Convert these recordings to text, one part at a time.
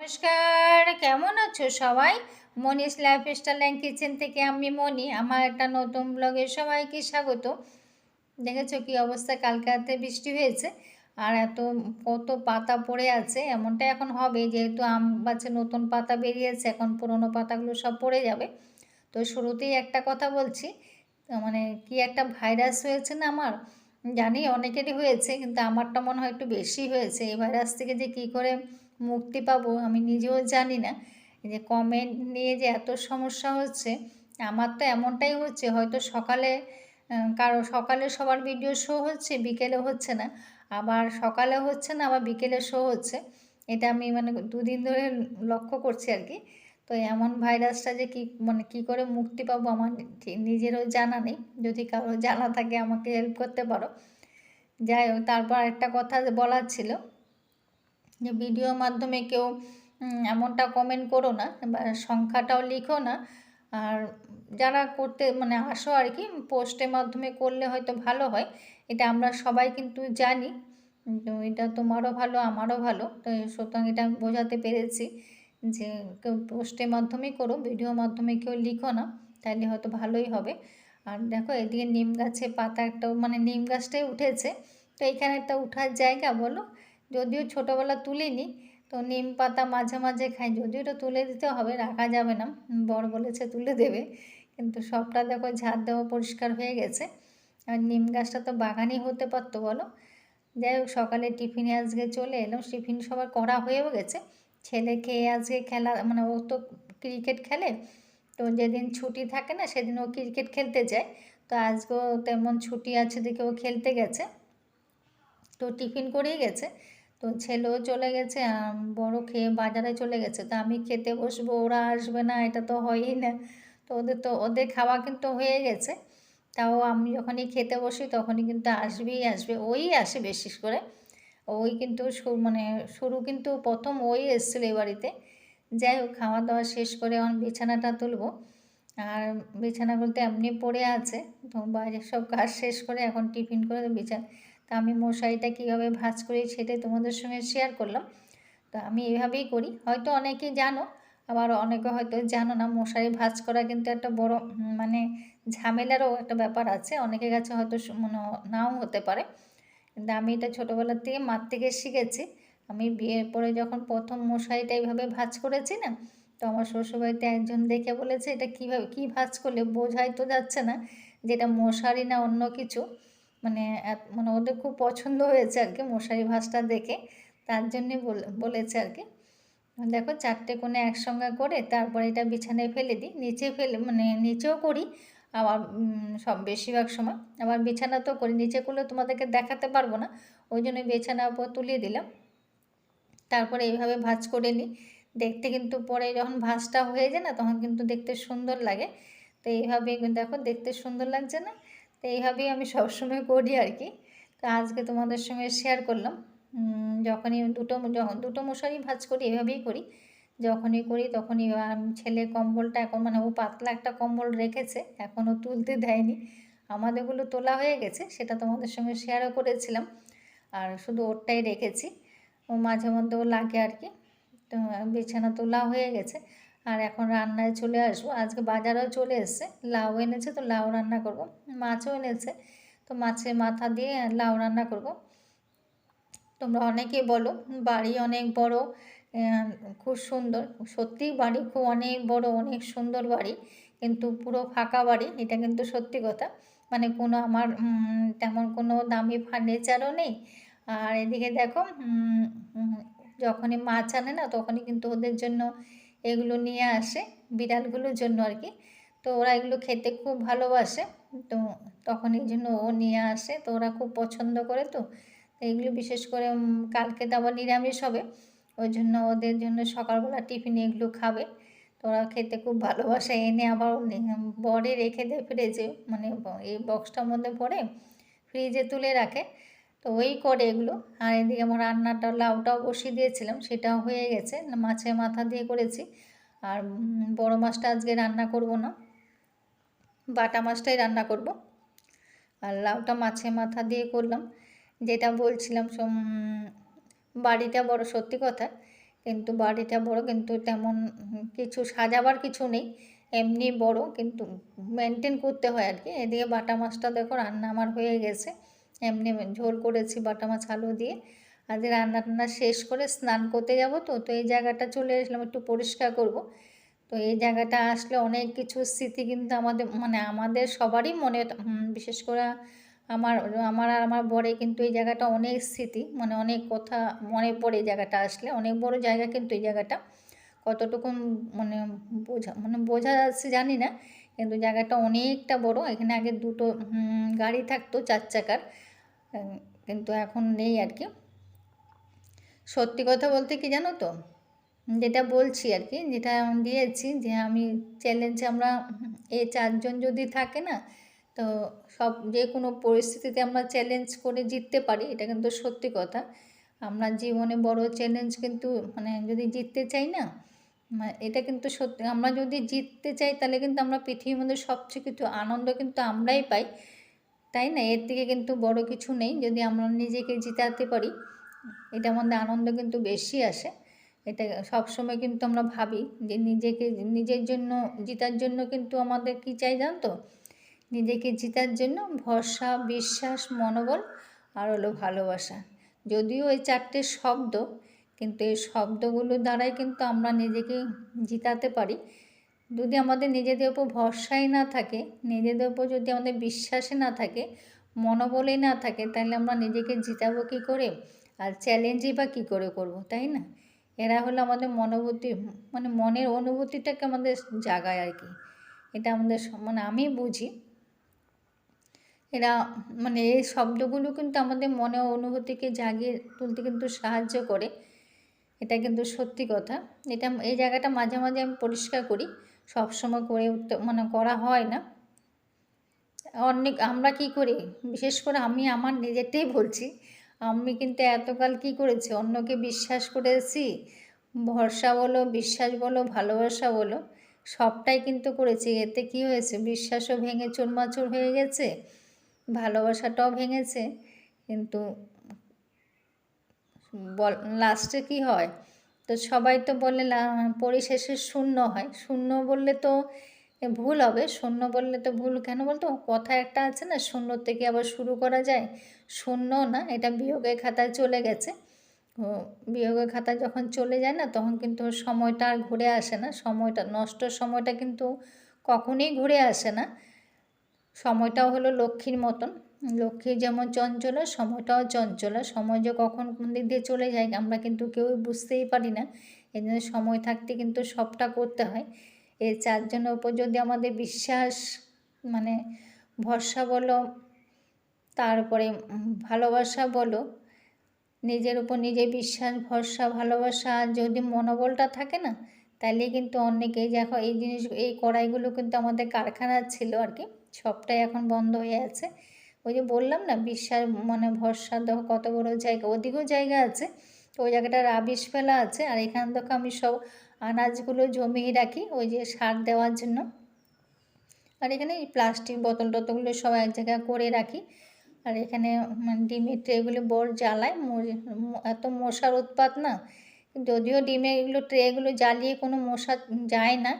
নমস্কার, কেমন আছো সবাই? মনিস লাইফস্টাইল অ্যান্ড কিচেন থেকে আমি মনি, আমার একটা নতুন ব্লগে সবাইকে স্বাগত। দেখেছ কি অবস্থা? কালকে রাতে বৃষ্টি হয়েছে, আর এত, কত পাতা পড়ে আছে, এমনটা এখন হবে, যেহেতু আম গাছে নতুন পাতা বেরিয়েছে, এখন পুরনো পাতাগুলো সব পড়ে যাবে। তো শুরুতেই একটা কথা বলছি মানে কি একটা ভাইরাস হয়েছে না আমার? জানি অনেকেরই হয়েছে, কিন্তু আমারটা মনে হয় একটু বেশি হয়েছে, এই ভাইরাস থেকে যে কী করে মুক্তি পাবো আমি নিজেও জানি না। যে কমেন্ট নিয়ে যে এত সমস্যা হচ্ছে, আমার তো এমনটাই হচ্ছে, হয়তো সকালে কারও সকালে সবার ভিডিও শো হচ্ছে, বিকেলে হচ্ছে না। আবার সকালে হচ্ছে না, আবার বিকেলে শো হচ্ছে। এটা আমি মানে দুদিন ধরে লক্ষ্য করছি আর কি। তো এমন ভাইরাসটা যে কী মানে কী করে মুক্তি পাবো আমার নিজেরও জানা নেই। যদি কারও জানা থাকে আমাকে হেল্প করতে পারো। যাই হোক, তারপর একটা কথা বলার ছিল। যে ভিডিওর মাধ্যমে কেউ এমনটা কমেন্ট করো না বা সংখ্যাটাও লিখো না। আর যারা করতে মানে আসো আর কি, পোস্টের মাধ্যমে করলে হয়তো ভালো হয়। এটা আমরা সবাই কিন্তু জানি। তো এটা তোমারও ভালো, আমারও ভালো। তো সুতরাং এটা বোঝাতে পেরেছি যে কেউ পোস্টের মাধ্যমেই করো, ভিডিওর মাধ্যমে কেউ লিখো না তাহলে হয়তো ভালোই হবে। আর দেখো, এদিকে নিম গাছে পাতা একটা মানে নিম গাছটাই উঠেছে। তো এখানে একটা উঠার জায়গা বলো যদিও ছোটোবেলা তুলিনি, তো নিম পাতা মাঝে মাঝে খাই। যদিও এটা তুলে দিতে হবে, রাখা যাবে না, বর বলেছে তুলে দেবে। কিন্তু সবটা দেখো ঝাড় দেওয়া পরিষ্কার হয়ে গেছে। আর নিম গাছটা তো বাগানই হতে পারতো, বলো? যাই হোক, সকালে টিফিনে আজকে চলে এলাম। টিফিন সবার করা হয়েও গেছে। ছেলে খেয়ে আজকে খেলা মানে ও তো ক্রিকেট খেলে, তো যেদিন ছুটি থাকে না, সেদিন ও ক্রিকেট খেলতে যায়। তো আজকেও তেমন ছুটি আছে দেখে ও খেলতে গেছে। তো টিফিন করেই গেছে। তো ছেলেও চলে গেছে বড় খেয়ে বাজারে চলে গেছে। তো আমি খেতে বসবো, ওরা আসবে না, এটা তো হয়ই না। তো ওদের তো, ওদের খাওয়া কিন্তু হয়ে গেছে। তাও আমি যখনই খেতে বসি, তখনই কিন্তু আসবেই আসবে, ওই আসে বিশেষ করে। ওই কিন্তু মানে শুরু কিন্তু প্রথম ওই এসেছিল এই বাড়িতে। যাই হোক খাওয়া দাওয়া শেষ করে এখন বিছানাটা তুলবো। আর বিছানা বলতে এমনি পড়ে আছে, তো বাইরের সব কাজ শেষ করে এখন টিফিন করে বিছানা তা আমি মশারিটা কীভাবে ভাজ করি সেটাই তোমাদের সঙ্গে শেয়ার করলাম। তো আমি এভাবেই করি। হয়তো অনেকে জানো, আবার অনেকে হয়তো জানো না, মশারি ভাজ করা কিন্তু একটা বড় মানে ঝামেলারও একটা ব্যাপার আছে। অনেকের কাছে হয়তো মানে নাও হতে পারে। কিন্তু আমি এটা ছোটোবেলার থেকে মার থেকে শিখেছি। আমি বিয়ের পরে যখন প্রথম মশারিটা এইভাবে ভাজ করেছি না, তো আমার শ্বশুরবাড়িতে একজন দেখে বলেছে, এটা কীভাবে, কী ভাজ করলে বোঝাই তো যাচ্ছে না যেটা মশারি না অন্য কিছু। মানে মানে ওদের খুব পছন্দ হয়েছে আর কি মশারি ভাসটা দেখে। তার জন্যে বলেছে আর কি, দেখো চারটে কোণে একসঙ্গে করে তারপরে এটা বিছানায় ফেলে দিই, নিচে ফেলে মানে নিচেও করি, আবার সব বেশিরভাগ সময়। আবার বিছানা তো করি, নিচে করলে তোমাদেরকে দেখাতে পারব না। ওই জন্য বিছানার উপর তুলিয়ে দিলাম। তারপরে এইভাবে ভাজ করে নিই। দেখতে কিন্তু পরে যখন ভাজটা হয়ে যায় না, তখন কিন্তু দেখতে সুন্দর লাগে। তো এইভাবে দেখো, দেখতে সুন্দর লাগছে না? তো এইভাবেই আমি সবসময় করি আর কি। তো আজকে তোমাদের সঙ্গে শেয়ার করলাম। যখনই দুটো যখন দুটো মশারি ভাজ করি এভাবেই করি। যখনই করি তখনই ছেলে কম্বলটা এখন মানে ও পাতলা একটা কম্বল রেখেছে, এখনও তুলতে দেয়নি। আমাদেরগুলো তোলা হয়ে গেছে, সেটা তোমাদের সঙ্গে শেয়ারও করেছিলাম। আর শুধু ওরটাই রেখেছি। ও মাঝে মধ্যেও লাগে আর কি। তো বিছানা তোলা হয়ে গেছে। আর এখন রান্নায় চলে আসব। আজকে বাজারেও চলে এসছে। লাউ এনেছে তো লাউ রান্না করব। মাছও এনেছে। তো মাছের মাথা দিয়ে লাউ রান্না করব। তোমরা অনেকেই বলো, বাড়ি অনেক বড় খুব সুন্দর। সত্যিই বাড়ি খুব অনেক বড়, অনেক সুন্দর বাড়ি। কিন্তু পুরো ফাঁকা বাড়ি, এটা কিন্তু সত্যি কথা। মানে কোনো আমার তেমন কোনো দামি ফার্নিচারও নেই। আর এদিকে দেখো যখনই মাছ আনে না, তখনই কিন্তু ওদের জন্য এগুলো নিয়ে আসে, বিড়ালগুলোর জন্য আর কি তো ওরা এগুলো খেতে খুব ভালোবাসে। তো তখন এই জন্য ও নিয়ে আসে। তো ওরা খুব পছন্দ করে তো। এগুলো বিশেষ করে কালকে তো আবার নিরামিষ হবে। ওই জন্য ওদের জন্য সকালবেলা টিফিনে এগুলো খাবে। তো ওরা খেতে খুব ভালোবাসে। এনে আবার বরে রেখে দেয় ফ্রিজে মানে এই বক্সটার মধ্যে ভরে ফ্রিজে তুলে রাখে। তো ওই করে এগুলো। আর এদিকে আমার রান্নাটা, লাউটাও বসিয়ে দিয়েছিলাম, সেটাও হয়ে গেছে। মাছের মাথা দিয়ে করেছি। আর বড় মাছটা আজকে রান্না করব না। বাটা মাছটাই রান্না করব। আর লাউটা মাছের মাথা দিয়ে করলাম। যেটা বলছিলাম বাড়িটা বড়, সত্যি কথা। কিন্তু বাড়িটা বড়, কিন্তু তেমন কিছু সাজাবার কিছু নেই। এমনি বড়, কিন্তু মেনটেন করতে হয় আর কি। এদিকে বাটা মাছটা দেখো, রান্না আমার হয়ে গেছে। এমনি ঝোল করেছি বাটা মাছ, আলু দিয়ে। আজ রান্না টান্না শেষ করে স্নান করতে যাব তো তো এই জায়গাটা চলে আসলাম, একটু পরিষ্কার করব। তো এই জায়গাটা আসলে অনেক কিছু স্মৃতি কিন্তু আমাদের মানে আমাদের সবারই মনে বিশেষ করে আমার আমার আর আমার বরে কিন্তু এই জায়গাটা অনেক স্মৃতি মানে অনেক কথা মনে পড়ে এই জায়গাটা আসলে, অনেক বড় জায়গা কিন্তু এই জায়গাটা। কতটুকু মানে বোঝা মানে বোঝা যাচ্ছে জানি না, কিন্তু জায়গাটা অনেকটা বড়, এখানে আগে দুটো গাড়ি থাকতো চার চাকার। কিন্তু এখন নেই আর কি। সত্যি কথা বলতে কি জানো তো? যেটা বলছি আর কি, যেটা দিয়েছি যে আমি চ্যালেঞ্জে আমরা এই চারজন যদি থাকে না, তো সব যে কোনো পরিস্থিতিতে আমরা চ্যালেঞ্জ করে জিততে পারি, এটা কিন্তু সত্যি কথা। আমরা জীবনে বড় চ্যালেঞ্জ কিন্তু মানে যদি জিততে চাই না এটা কিন্তু সত্যি, আমরা যদি জিততে চাই তাহলে কিন্তু আমরা পৃথিবীর মধ্যে সবচেয়ে কিছু আনন্দ কিন্তু আমরাই পাই। তাই না? এর থেকে কিন্তু বড় কিছু নেই। যদি আমরা নিজেকে জিতাতে পারি, এটার মধ্যে আনন্দ কিন্তু বেশি আসে। এটা সবসময় কিন্তু আমরা ভাবি যে নিজেকে, নিজের জন্য, জিতার জন্য কিন্তু আমাদের কি চাই জানতো নিজেকে জিতার জন্য ভরসা, বিশ্বাস, মনোবল আর হলো ভালোবাসা। যদিও এই চারটে শব্দ, কিন্তু এই শব্দগুলোর দ্বারাই কিন্তু আমরা নিজেকে জিতাতে পারি। যদি আমাদের নিজেদের উপর ভরসাই না থাকে, নিজেদের উপর যদি আমাদের বিশ্বাসে না থাকে, মনোবলই না থাকে, তাহলে আমরা নিজেকে জিতাবো কী করে? আর চ্যালেঞ্জই বা কী করে করব, তাই না? এরা হলো আমাদের মনোভূতি মানে মনের অনুভূতিটাকে আমাদের জাগায় আর কি। এটা আমাদের মানে আমি বুঝি। এরা মানে এই শব্দগুলো কিন্তু আমাদের মনে অনুভূতিকে জাগিয়ে তুলতে কিন্তু সাহায্য করে। এটা কিন্তু সত্যি কথা। এটা, এই জায়গাটা মাঝে মাঝে আমি পরিষ্কার করি। সবসময় করে উঠতে মানে করা হয় না। অনেক, আমরা কি করি? বিশেষ করে আমি আমার নিজেরটাই বলছি, আমি কিন্তু এতকাল কি করেছি? অন্যকে বিশ্বাস করেছি, ভরসা বলো, বিশ্বাস বলো, ভালোবাসা বলো, সবটাই কিন্তু করেছি। এতে কি হয়েছে? বিশ্বাসও ভেঙে চুরমাচুর হয়ে গেছে, ভালোবাসাটাও ভেঙেছে, কিন্তু বল, লাস্টে কি হয়? তো সবাই তো বলে পরিশেষে শূন্য হয়। শূন্য বললে তো ভুল হবে, শূন্য বললে তো ভুল কেন বলতো? কথা একটা আছে না, শূন্য থেকে আবার শুরু করা যায়। শূন্য না, এটা বিয়োগের খাতায় চলে গেছে। বিয়োগের খাতায় যখন চলে যায় না, তখন কিন্তু সময়টা আর ঘুরে আসে না। সময়টা, নষ্ট সময়টা কিন্তু কখনই ঘুরে আসে না। সময়টাও হলো লক্ষ্মীর মতন। লক্ষ্মী যেমন চঞ্চলা, সময়টাও চঞ্চলা। সময় যে কখন কোন দিক দিয়ে চলে যায় আমরা কিন্তু কেউই বুঝতেই পারি না। এই জন্য সময় থাকতে কিন্তু সবটা করতে হয়। এই চারজনের উপর যদি আমাদের বিশ্বাস মানে ভরসা বলো, তারপরে ভালোবাসা বলো, নিজের উপর নিজে বিশ্বাস, ভরসা, ভালোবাসা যদি মনোবলটা থাকে না তাহলে কিন্তু অনেকেই দেখো এই জিনিস, এই কড়াইগুলো কিন্তু আমাদের কারখানার ছিল আর কি। সবটাই এখন বন্ধ হয়ে আছে। ওই যে বললাম না বিশ্বাস মানে ভরসা দেখো কত বড় জায়গা, ওদিকেও জায়গা আছে, তো ওই জায়গাটা রাবিশ ফেলা আছে, আর এখান দেখো আমি সব আনাজগুলো জমিয়ে রাখি, ওই যে সার দেওয়ার জন্য। আর এখানে প্লাস্টিক বোতল টতলগুলো সব এক জায়গায় করে রাখি, আর এখানে মানে ডিমের ট্রেগুলো বড় জ্বালায় এত মশার উৎপাত না যদিও ডিমের এগুলো ট্রেগুলো জ্বালিয়ে কোনো মশা যায় না,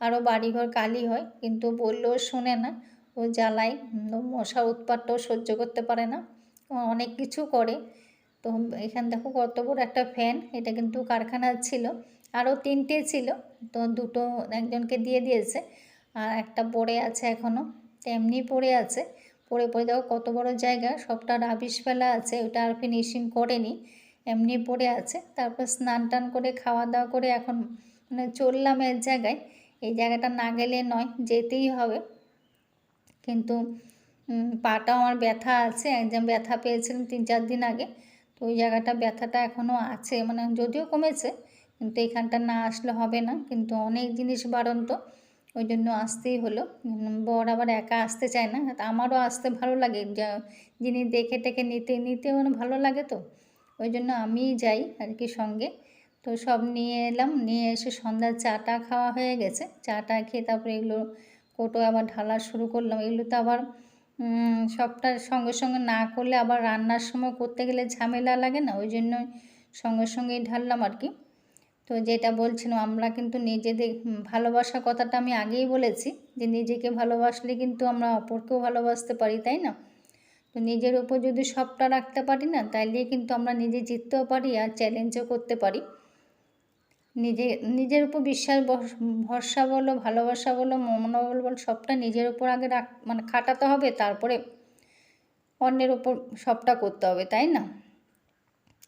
আরও বাড়িঘর কালি হয়, কিন্তু বললেও শোনে না। ও জ্বালায় মশার উৎপাতটাও সহ্য করতে পারে না। অনেক কিছু করে। তো এখানে দেখো কত বড় একটা ফ্যান এটা কিন্তু কারখানার ছিল। আরও তিনটে ছিল, তো দুটো একজনকে দিয়ে দিয়েছে। আর একটা পড়ে আছে এখনও এমনি পড়ে আছে। পড়ে পড়ে দেখো কত বড় জায়গা, সবটা রাবিশ ফেলা আছে, ওটা আর ফিনিশিং করেনি। এমনি পড়ে আছে, তারপর স্নান টান করে খাওয়া দাওয়া করে এখন মানে চললাম এর জায়গায়। এই জায়গাটা না গেলে নয়, যেতেই হবে। কিন্তু পাটা আমার ব্যথা আছে, একদম ব্যথা পেয়েছিলাম তিন চার দিন আগে। তো ওই জায়গাটা ব্যথাটা এখনও আছে মানে যদিও কমেছে, কিন্তু এখানটা না আসলে হবে না। কিন্তু অনেক জিনিস বাড়ন্ত ওই জন্য আসতেই হলো। বর আবার একা আসতে চায় না আমারও আসতে ভালো লাগে। যিনি দেখে টেকে নিতে নিতে মানে ভালো লাগে তো। ওই জন্য আমিই যাই আর কি সঙ্গে। তো সব নিয়ে এলাম, নিয়ে এসে সন্ধ্যার চাটা খাওয়া হয়ে গেছে। চাটা খেয়ে তারপরে এগুলো কোটো আবার ঢালা শুরু করলাম। এগুলো তো আবার সবটা সঙ্গে সঙ্গে না করলে আবার রান্নার সময় করতে গেলে ঝামেলা লাগে না? ওই জন্য সঙ্গে সঙ্গেই ঢাললাম আর কি। তো যেটা বলছিলাম, আমরা কিন্তু নিজেদের ভালোবাসা কথাটা আমি আগেই বলেছি যে নিজেকে ভালোবাসলে কিন্তু আমরা অপরকেও ভালোবাসতে পারি, তাই না? তো নিজের ওপর যদি সবটা রাখতে পারি না তাইলে কিন্তু আমরা নিজে জিততেও পারি আর চ্যালেঞ্জও করতে পারি। নিজে, নিজের উপর বিশ্বাস ভরসা বলো, ভালোবাসা বলো, মনোবল বলো, সবটা নিজের উপর আগে রাখ মানে খাটাতে হবে, তারপরে অন্যের ওপর সবটা করতে হবে, তাই না?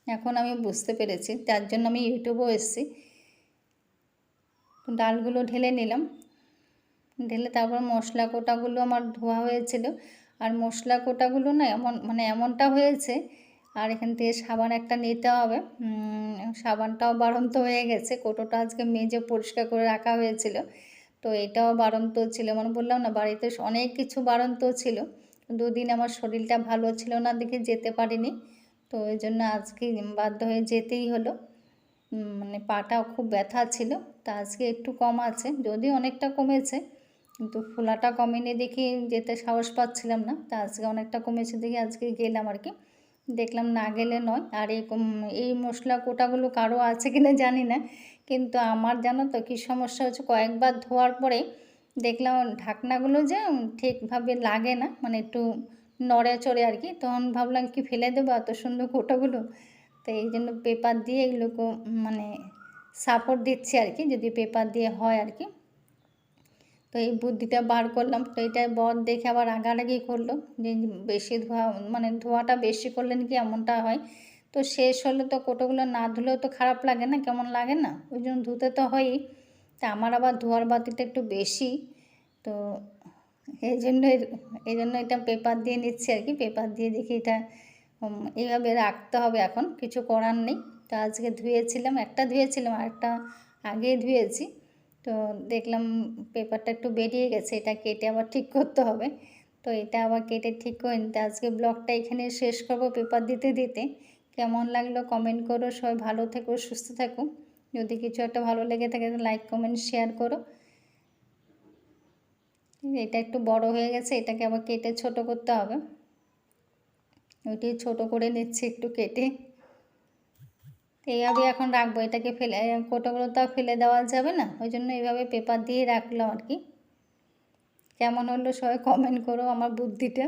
এখন আমি বুঝতে পেরেছি, তার জন্য আমি ইউটিউবেও এসেছি। ডালগুলো ঢেলে নিলাম। ঢেলে তারপর মশলা কোটাগুলো আমার ধোয়া হয়েছিল। আর মশলা কোটাগুলো না এমন মানে এমনটা হয়েছে আর এখান থেকে সাবান একটা নিতে হবে। সাবানটাও বাড়ন্ত হয়ে গেছে। কোটোটা আজকে মেজে পরিষ্কার করে রাখা হয়েছিল। তো এটাও বাড়ন্ত ছিল। মানে বললাম না, বাড়িতে অনেক কিছু বাড়ন্ত ছিল। দুদিন আমার শরীরটা ভালো ছিল না, দেখে যেতে পারিনি। তো ওই জন্য আজকে বাধ্য হয়ে যেতেই হলো। মানে পাটাও খুব ব্যথা ছিল। তা আজকে একটু কম আছে। যদি অনেকটা কমেছে, কিন্তু ফোলাটা কমেনি দেখি যেতে সাহস পাচ্ছিলাম না। তা আজকে অনেকটা কমেছে দেখি আজকে গেলাম আর কি। দেখলাম না গেলে নয়। আর এই এই মশলা কোটাগুলো কারও আছে কিনা জানি না। কিন্তু আমার জানো তো কী সমস্যা হচ্ছে? কয়েকবার ধোয়ার পরে দেখলাম ঢাকনাগুলো যে ঠিকভাবে লাগে না মানে একটু নড়ে চড়ে আর কি। তখন ভাবলাম কি ফেলে দেবো এত সুন্দর কোটাগুলো? তো এই জন্য পেপার দিয়ে এগুলোকে মানে সাপোর্ট দিচ্ছি আর কি, যদি পেপার দিয়ে হয় আর কি। তো এই বুদ্ধিটা বার করলাম। তো এটা বর দেখে আবার রাগারাগি করল যে বেশি ধোয়া মানে ধোয়াটা বেশি করলেন কি এমনটা হয়। তো শেষ হলে তো কোটোগুলো না ধুলেও তো খারাপ লাগে না, কেমন লাগে না? ওই জন্য ধুতে তো হয়ই। তা আমার আবার ধোয়ার বাতিটা একটু বেশি। তো এই জন্য এই জন্য এটা পেপার দিয়ে নিচ্ছি আর কি। পেপার দিয়ে দেখি এটা এইভাবে রাখতে হবে এখন। কিছু করার নেই। তো আজকে ধুয়েছিলাম, একটা ধুয়েছিলাম, আর একটা আগেই ধুয়েছি। তো দেখলাম পেপারটা একটু বেরিয়ে গেছে, এটা কেটে আবার ঠিক করতে হবে। তো এটা আবার কেটে ঠিক করে নিতে। আজকে ব্লগটা এখানে শেষ করব পেপার দিতে দিতে। কেমন লাগল কমেন্ট করো, সবাই ভালো থেকো, সুস্থ থাকো। যদি কিছু একটা ভালো লেগে থাকে লাইক, কমেন্ট, শেয়ার করো। এটা একটু বড় হয়ে গেছে, এটাকে আবার কেটে ছোট করতে হবে। ওইটি ছোট করে নিচ্ছি একটু কেটে। এইভাবে এখন রাখব, এটাকে ফেলে কোটোগুলো তো ফেলে দেওয়া যাবে না? ওই জন্য এইভাবে পেপার দিয়ে রাখলাম আর কি। কেমন হলো সবাই কমেন্ট করো আমার বুদ্ধিটা।